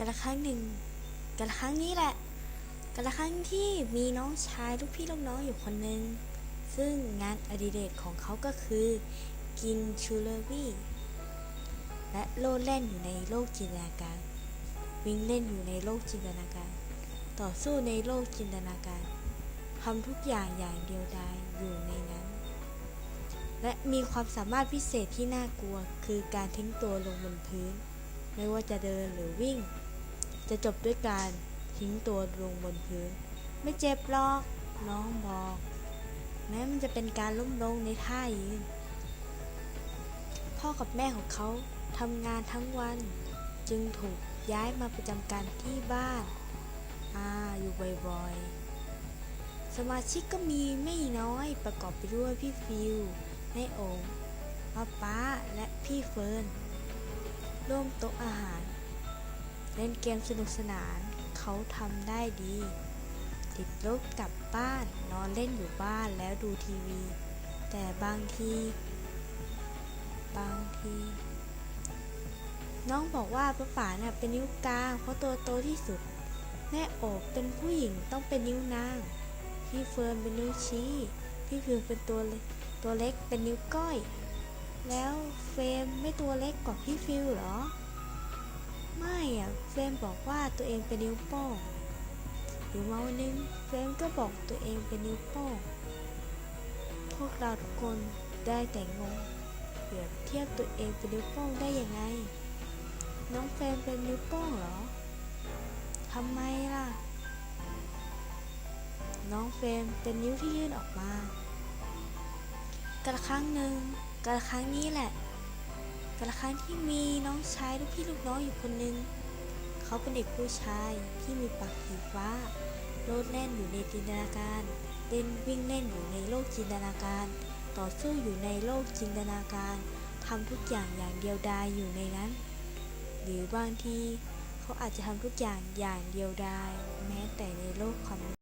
กาละครั้งหนึ่งกาละครั้งนี้แหละกาละครั้งที่มีน้องชายลูกพี่ลูกน้องอยู่คนหนึ่งซึ่งงานอดิเรกของเขาก็คือ กินชูเลอรี่และโลดเล่นอยู่ในโลกจินตนาการ วิ่งเล่นอยู่ในโลกจินตนาการ ต่อสู้ในโลกจินตนาการทำทุกอย่างอย่างเดียวดายอยู่ในนั้น และมีความสามารถพิเศษที่น่ากลัว คือการทิ้งตัวลงบนพื้น ไม่ว่าจะเดินหรือวิ่ง จะจบด้วยการทิ้งตัวลงบนพื้น ไม่เจ็บหรอก น้องบอก แม้มันจะเป็นการล้มลงในท่ายืน พ่อกับแม่ของเขาทำงานทั้งวัน จึงถูกย้ายมาประจำการที่บ้าน อ่า อยู่บ่อยๆ สมาชิกก็มีไม่น้อยประกอบไปด้วยพี่ฟิวแม่โอมป้าป้าและพี่เฟิร์นร่วมโต๊ะอาหาร เล่นเกมสนุกสนาน เขาทำได้ดี ติดรถกลับบ้าน นอนเล่นอยู่บ้านแล้วดูทีวี แต่บางที บางที น้องบอกว่าป้าป๋าเนี่ยเป็นนิ้วกลางเพราะตัวโตที่สุด แม่โอบเป็นผู้หญิงต้องเป็นนิ้วนาง พี่เฟิร์นเป็นนิ้วชี้ พี่ฟิวเป็นตัวเล็กตัวเล็กเป็นนิ้วก้อย แล้วเฟรมไม่ตัวเล็กกว่าพี่ฟิวเหรอ ไม่อะเฟรมบอกว่าตัวเองเป็นนิ้วโป้งอยู่มาวันนึงเฟรมก็บอกตัวเองเป็นนิ้วโป้งพวกเราทุกคนได้แต่งงเปรียบเทียบตัวเองเป็นนิ้วโป้งได้ยังไง น้องเฟรมเป็นนิ้วโป้งเหรอทำไมล่ะ น้องเฟรมเป็นนิ้วที่ยื่นออกมา กระครั้งหนึ่งกระครั้งนี้แหละ กระครั้งที่มีน้องชายลูกพี่ลูกน้องอยู่คนหนึ่งเขาเป็นเด็กผู้ชายที่มีปากสีฟ้าโลดแล่นอยู่ในจินตนาการเล่นวิ่งเล่นอยู่ในโลกจินตนาการ ต่อสู้อยู่ในโลกจินตนาการทำทุกอย่างอย่างเดียวดายอยู่ในนั้น หรือบางทีเขาอาจจะทำทุกอย่างอย่างเดียวดายแม้แต่ในโลกความ